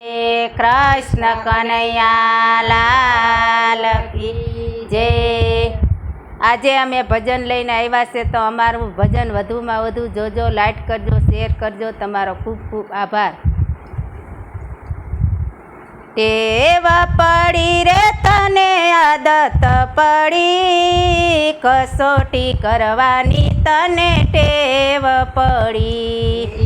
હે કૃષ્ણ કનૈયા લાલ કી જય. આજે અમે ભજન લઈને આવ્યા છે તો અમારું ભજન વધુમાં વધુ જોજો, લાઈક કરજો, શેર કરજો. તમારો ખૂબ ખૂબ આભાર. ટેવા પડી રે તને આદત પડી, કસોટી કરવાની તને ટેવ પડી.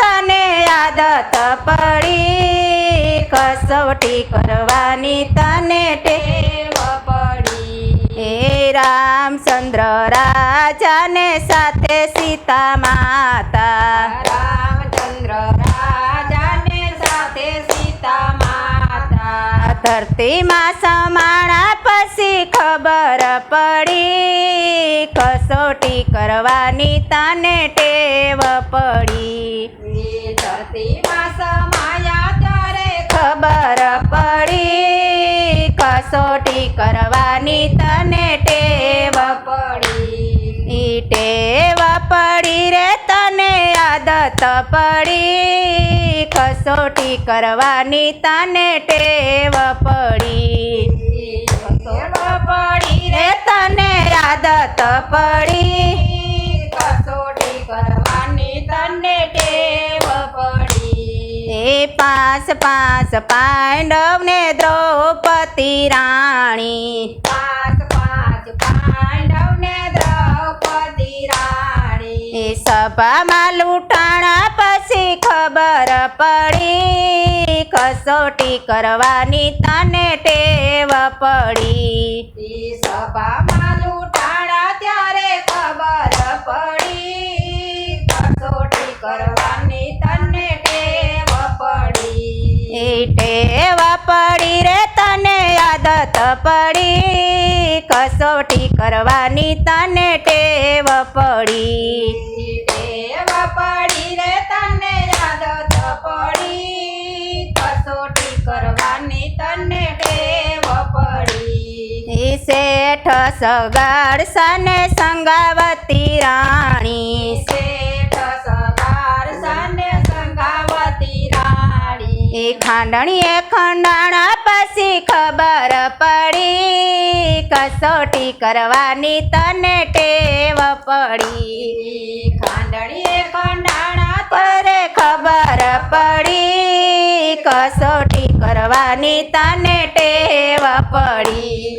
તને આદત પડી કસોટી કરવાની તને ટેવ પડી. હે રામચંદ્ર રાજાને સાથે સીતા માતા. રામચંદ્ર રાજાને સાથે સીતા માતા. ધરતીમાં સમાણા પછી ખબર પડી કસોટી કરવાની તને ટેવ પડી. ધરતીમાં સમાયા ખબર પડી કસોટી કરવાની તને ટેવ પડી. ટેવ પડી રે તને આદત પડી. કસોટી કરવાની તને ટેવ પડી. પડી રે તને આદત પડી કસોટી કરવાની તને ટેવ પાસ પાંચ પાંડવને દ્રૌપદી રાણી. પાંચ પાંચ પાંડવને દ્રૌપદી રાણી. સભામાં લૂંટાણા પછી ખબર પડી કસોટી કરવાની તને ટેવ પડી. સભામાં લૂંટાણા ત્યારે ખબર પડી કસોટી કરવાની તને ટેવ પડી એવા પડી રે તને આદત પડી. કસોટી કરવાની તને ટેવ પડી. ટેવ પડી રે તને આદત પડી. કસોટી કરવાની તને ટેવ પડી. શેઠ સગાડ સને સંગાવતી રાણી શેઠ સવાર સાને સંગાવતી રાણી એ ખાંડણીએ ખંડાણા પછી ખબર પડી કસોટી કરવાની તને ટેવ પડી. ખાંડણીએ ખંડાણા પરે ખબર પડી કસોટી કરવાની તને ટેવ પડી.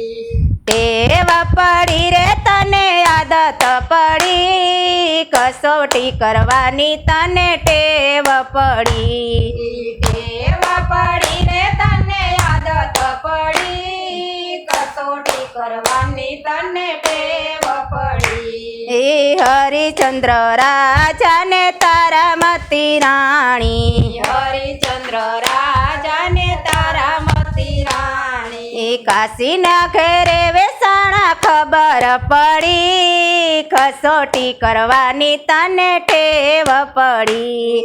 ટેવ પડી રે તને આદત પડી. કસોટી કરવાની તને ટેવ પડી. ટેવ પડી ને તને આદત પડી. કસોટી કરવાની તને ટેવ પડી. એ હરિચંદ્ર રાજાને તારામતી રાણી. હરિચંદ્ર રાજાને તારામતી રાણી. એ કાશીના ઘેરે વેસાણા ખબર પડી. કસોટી કરવાની તને ટેવ પડી.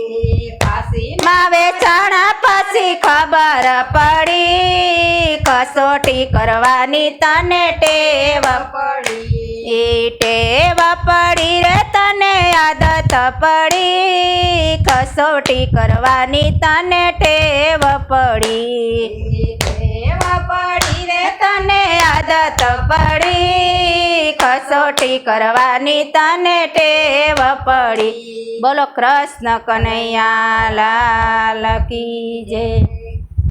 માં વેચાણા પછી ખબર પડી. કસોટી કરવાની તને ટેવ પડી. ટેવ પડી રે તને આદત પડી. કસોટી કરવાની તને ટેવ પડી. ટેવ પડી રે તને આદત પડી. કસોટી કરવાની તને ટેવ પડી. બોલો કૃષ્ણ કનૈયા લાલ કી જય.